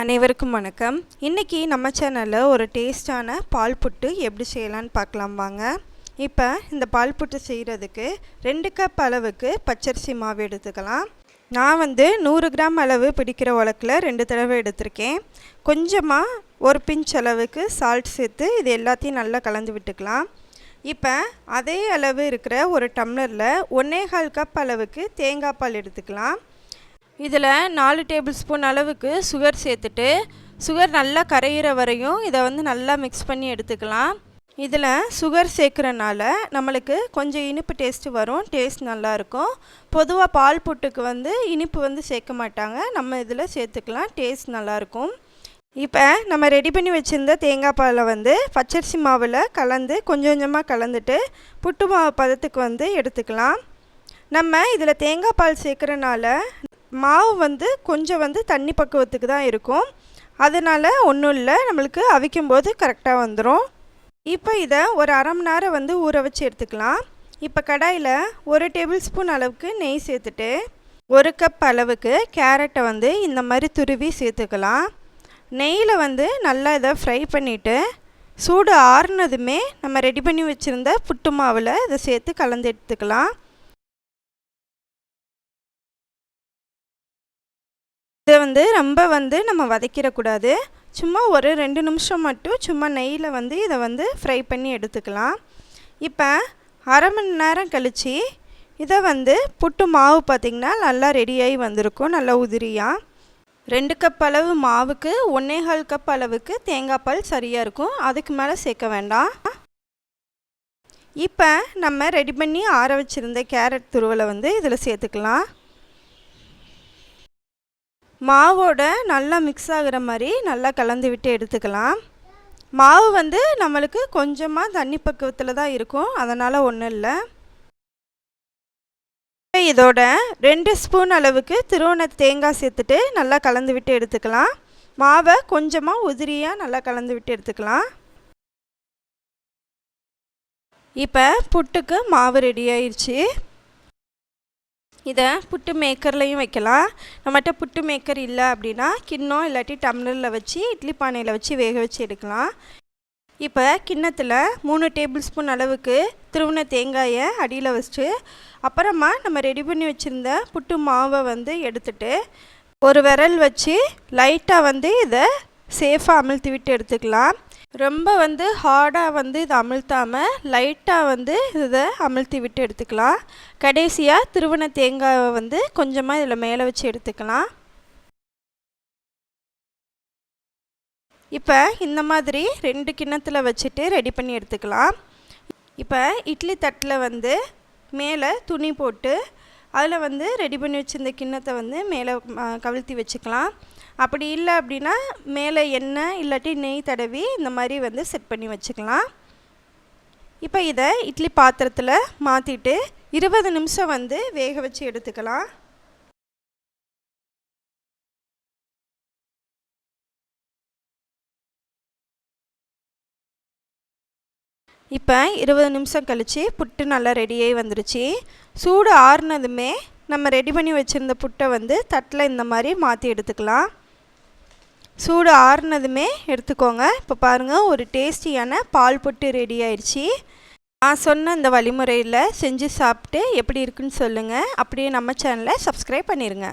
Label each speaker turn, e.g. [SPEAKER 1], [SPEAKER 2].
[SPEAKER 1] அனைவருக்கும் வணக்கம். இன்றைக்கி நம்ம சேனலில் ஒரு டேஸ்டான பால் புட்டு எப்படி செய்யலான்னு பார்க்கலாம் வாங்க. இப்போ இந்த பால் புட்டு செய்கிறதுக்கு ரெண்டு கப் அளவுக்கு பச்சரிசி மாவு எடுத்துக்கலாம். நான் வந்து நூறு கிராம் அளவு பிடிக்கிற உலக்கில் ரெண்டு தடவை எடுத்திருக்கேன். கொஞ்சமாக ஒரு பிஞ்ச் அளவுக்கு சால்ட் சேர்த்து இது எல்லாத்தையும் நல்லா கலந்து விட்டுக்கலாம். இப்போ அதே அளவு இருக்கிற ஒரு டம்ளரில் ஒன்றே கால் கப் அளவுக்கு தேங்காய் பால் எடுத்துக்கலாம். இதில் நாலு டேபிள் ஸ்பூன் அளவுக்கு சுகர் சேர்த்துட்டு சுகர் நல்லா கரையிற வரையும் இதை வந்து நல்லா மிக்ஸ் பண்ணி எடுத்துக்கலாம். இதில் சுகர் சேர்க்குறனால நம்மளுக்கு கொஞ்சம் இனிப்பு டேஸ்ட்டு வரும் டேஸ்ட் நல்லாயிருக்கும் பொதுவாக பால் புட்டுக்கு வந்து இனிப்பு வந்து சேர்க்க மாட்டாங்க. நம்ம இதில் சேர்த்துக்கலாம் டேஸ்ட் நல்லாயிருக்கும் இப்போ நம்ம ரெடி பண்ணி வச்சுருந்த தேங்காய் பாலை வந்து பச்சரிசி மாவில் கலந்து கொஞ்சம் கொஞ்சமாக கலந்துட்டு புட்டு மாவு பதத்துக்கு வந்து எடுத்துக்கலாம். நம்ம இதில் தேங்காய் பால் சேர்க்குறனால மாவு வந்து கொஞ்சம் வந்து தண்ணி பக்குவத்துக்கு தான் இருக்கும். அதனால் ஒன்றும் இல்லை நம்மளுக்கு அவிக்கும் போது கரெக்டாக வந்துடும் இப்போ இதை ஒரு அரை மணி நேரம் வந்து ஊற வச்சு எடுத்துக்கலாம். இப்போ கடாயில் ஒரு டேபிள் ஸ்பூன் அளவுக்கு நெய் சேர்த்துட்டு ஒரு கப் அளவுக்கு கேரட்டை வந்து இந்த மாதிரி துருவி சேர்த்துக்கலாம். நெய்யில் வந்து நல்லா இதை ஃப்ரை பண்ணிவிட்டு சூடு ஆறுனதுமே நம்ம ரெடி பண்ணி வச்சுருந்த புட்டு மாவில் இதை சேர்த்து கலந்து எடுத்துக்கலாம். இதை வந்து ரொம்ப வந்து நம்ம வதக்கிடக்கூடாது. சும்மா ஒரு ரெண்டு நிமிஷம் மட்டும் சும்மா நெய்யில் வந்து இதை வந்து ஃப்ரை பண்ணி எடுத்துக்கலாம். இப்போ அரை மணி நேரம் கழித்து இதை வந்து புட்டு மாவு பார்த்திங்கன்னா நல்லா ரெடியாகி வந்திருக்கும் நல்லா உதிரியாக ரெண்டு கப் அளவு மாவுக்கு ஒன்னேகால் கப் அளவுக்கு தேங்காய் பால் சரியாக இருக்கும். அதுக்கு மேலே சேர்க்க வேண்டாம். இப்போ நம்ம ரெடி பண்ணி ஆற வச்சுருந்த கேரட் துருவலை வந்து இதில் சேர்த்துக்கலாம். மாவோட நல்லா மிக்ஸ் ஆகிற மாதிரி நல்லா கலந்து விட்டு எடுத்துக்கலாம். மாவு வந்து நம்மளுக்கு கொஞ்சமாக தண்ணி பக்குவத்தில் தான் இருக்கும். அதனால் ஒன்றும் இல்லை. இதோட ரெண்டு ஸ்பூன் அளவுக்கு திருவண்ண தேங்காய் சேர்த்துட்டு நல்லா கலந்து விட்டு எடுத்துக்கலாம். மாவை கொஞ்சமாக உதிரியாக நல்லா கலந்து விட்டு எடுத்துக்கலாம். இப்போ புட்டுக்கு மாவு ரெடி ஆயிடுச்சு இதை புட்டு மேக்கர்லேயும் வைக்கலாம். நம்மகிட்ட புட்டு மேக்கர் இல்லை அப்படின்னா கிண்ணம் இல்லாட்டி டம்ளரில் வச்சு இட்லி பானையில் வச்சு வேக வச்சு எடுக்கலாம். இப்போ கிண்ணத்தில் மூணு டேபிள் ஸ்பூன் அளவுக்கு திருவுண தேங்காயை அடியில் வச்சுட்டு அப்புறமா நம்ம ரெடி பண்ணி வச்சுருந்த புட்டு மாவை வந்து எடுத்துட்டு ஒரு விரல் வச்சு லைட்டாக வந்து இதை சேஃபாக அமிழ்த்து விட்டு எடுத்துக்கலாம். ரொம்ப வந்து ஹார்டாக வந்து இதை அமுழ்த்தாமல் லைட்டாக வந்து இதை அமுழ்த்தி விட்டு எடுத்துக்கலாம். கடைசியாக திருவண தேங்காவை வந்து கொஞ்சமாக இதில் மேலே வச்சு எடுத்துக்கலாம். இப்போ இந்த மாதிரி ரெண்டு கிண்ணத்தில் வச்சுட்டு ரெடி பண்ணி எடுத்துக்கலாம். இப்போ இட்லி தட்டில் வந்து மேலே துணி போட்டு அதில் வந்து ரெடி பண்ணி வச்சுருந்த கிண்ணத்தை வந்து மேலே கவிழ்த்தி வச்சுக்கலாம். அப்படி இல்லை அப்படின்னா மேலே எண்ணெய் இல்லாட்டி நெய் தடவி இந்த மாதிரி வந்து செட் பண்ணி வச்சுக்கலாம். இப்போ இதை இட்லி பாத்திரத்தில் மாற்றிட்டு இருபது நிமிஷம் வந்து வேக வச்சு எடுத்துக்கலாம். இப்போ இருபது நிமிஷம் கழித்து புட்டு நல்லா ரெடியாகி வந்துருச்சு. சூடு ஆறுனதுமே நம்ம ரெடி பண்ணி வச்சுருந்த புட்டை வந்து தட்டில் இந்த மாதிரி மாற்றி எடுத்துக்கலாம். சூடு ஆறுனதுமே எடுத்துக்கோங்க. இப்போ பாருங்கள் ஒரு டேஸ்டியான பால் புட்டு ரெடி ஆயிடுச்சு. நான் சொன்ன இந்த வழிமுறையில் செஞ்சு சாப்பிட்டு எப்படி இருக்குன்னு சொல்லுங்கள் அப்படியே நம்ம சேனலை சப்ஸ்கிரைப் பண்ணிடுங்க